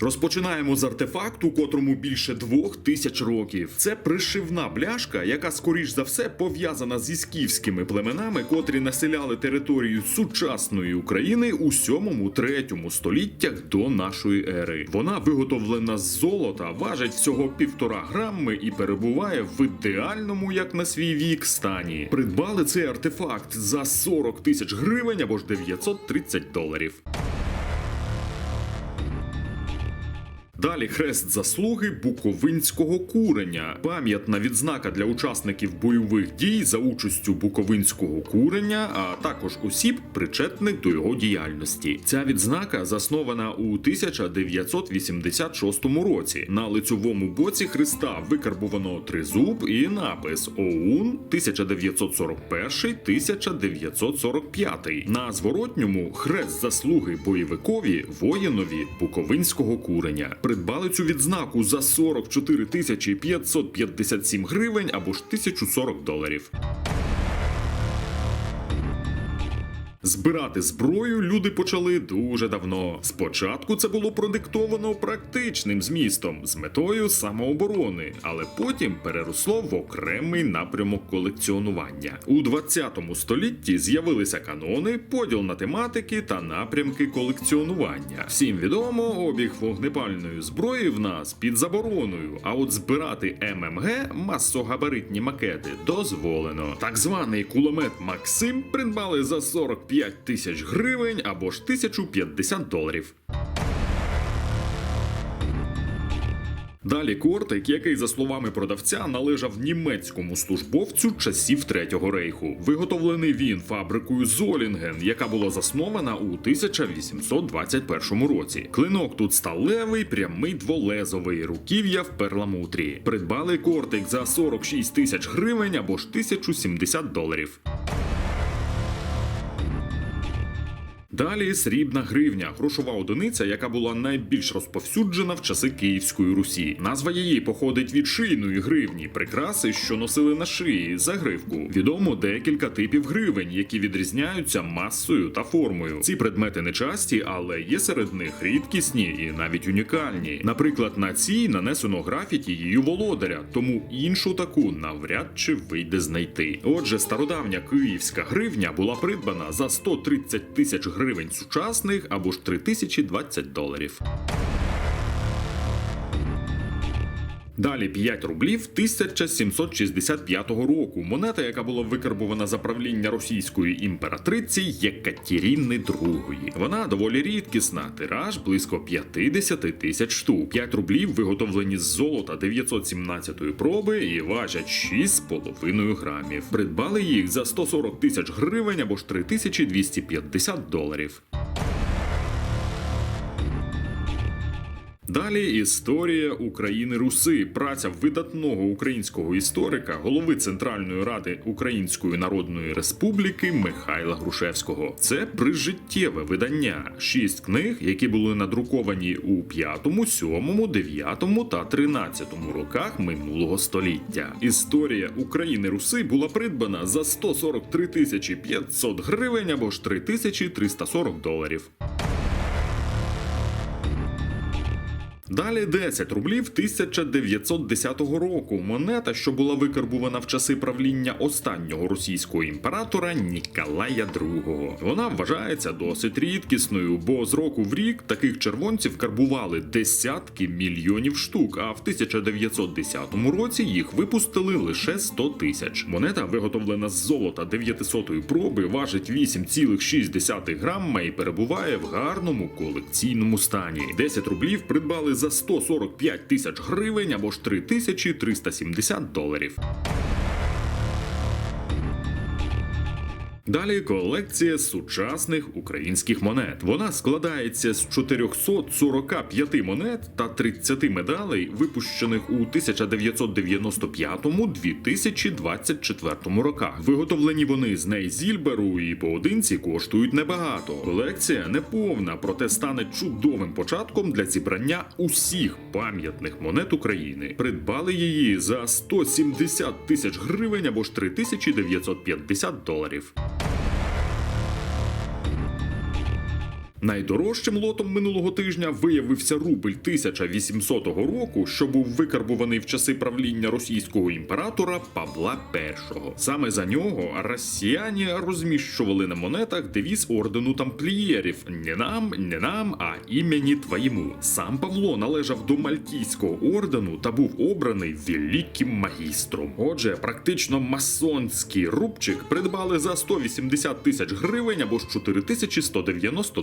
Розпочинаємо з артефакту, котрому більше двох тисяч років. Це пришивна бляшка, яка скоріш за все пов'язана зі скіфськими племенами, котрі населяли територію сучасної України у 7-3 століттях до нашої ери. Вона виготовлена з золота, важить всього півтора грами і перебуває в ідеальному, як на свій вік, стані. Придбали цей артефакт за 40 тисяч гривень або ж 930 доларів. Далі хрест заслуги Буковинського куреня, пам'ятна відзнака для учасників бойових дій за участю Буковинського куреня, а також осіб, причетних до його діяльності. Ця відзнака заснована у 1986 році. На лицьовому боці хреста викарбовано тризуб і напис ОУН 1941-1945. На зворотньому хрест заслуги бойовикові воїнові Буковинського куреня. Придбали цю відзнаку за 44 тисячі 557 гривень або ж 1040 доларів. Збирати зброю люди почали дуже давно. Спочатку це було продиктовано практичним змістом з метою самооборони, але потім переросло в окремий напрямок колекціонування. У 20 столітті з'явилися канони, поділ на тематики та напрямки колекціонування. Всім відомо, обіг вогнепальної зброї в нас під забороною. А от збирати ММГ масогабаритні макети дозволено. Так званий кулемет Максим придбали за 45 тисяч гривень або ж 1050 доларів. Далі кортик, який, за словами продавця, належав німецькому службовцю часів Третього рейху. Виготовлений він фабрикою Золінген, яка була заснована у 1821 році. Клинок тут сталевий, прямий дволезовий, руків'я в перламутрі. Придбали кортик за 46 тисяч гривень або ж 1070 доларів. Далі срібна гривня, грошова одиниця, яка була найбільш розповсюджена в часи Київської Русі. Назва її походить від шийної гривні, прикраси, що носили на шиї, загривку. Відомо декілька типів гривень, які відрізняються масою та формою. Ці предмети не часті, але є серед них рідкісні і навіть унікальні. Наприклад, на цій нанесено графіті її володаря, тому іншу таку навряд чи вийде знайти. Отже, стародавня київська гривня була придбана за 130 тисяч гривень сучасних або ж 3020 доларів. Далі 5 рублів 1765 року. Монета, яка була викарбована за правління російської імператриці Єкатеріни II. Вона доволі рідкісна, тираж близько 50 тисяч штук. 5 рублів виготовлені з золота 917 проби і важать 6,5 грамів. Придбали їх за 140 тисяч гривень або ж 3250 доларів. Далі історія України Руси, праця видатного українського історика, голови Центральної ради Української Народної Республіки Михайла Грушевського. Це прижиттєве видання. Шість книг, які були надруковані у 5, 7, 9 та 13 роках минулого століття. Історія України Руси була придбана за 143 тисячі 500 гривень або ж 3340 доларів. Далі 10 рублів 1910 року. Монета, що була викарбувана в часи правління останнього російського імператора Ніколая II. Вона вважається досить рідкісною, бо з року в рік таких червонців карбували десятки мільйонів штук. А в 1910 році їх випустили лише 100 тисяч. Монета, виготовлена з золота 900-ї проби, важить 8,6 грама і перебуває в гарному колекційному стані. 10 рублів придбали за 145 тисяч гривень або ж 3370 доларів. Далі колекція сучасних українських монет. Вона складається з 445 монет та 30 медалей, випущених у 1995-2024 роках. Виготовлені вони з нейзільберу і поодинці коштують небагато. Колекція не повна, проте стане чудовим початком для зібрання усіх пам'ятних монет України. Придбали її за 170 тисяч гривень або ж 3950 доларів. Найдорожчим лотом минулого тижня виявився рубль 1800 року, що був викарбуваний в часи правління російського імператора Павла І. Саме за нього росіяни розміщували на монетах девіз ордену тамплієрів не нам, не нам, а імені твоєму. Сам Павло належав до Мальтійського ордену та був обраний великим магістром. Отже, практично масонський рубчик придбали за 180 тисяч гривень або ж 4190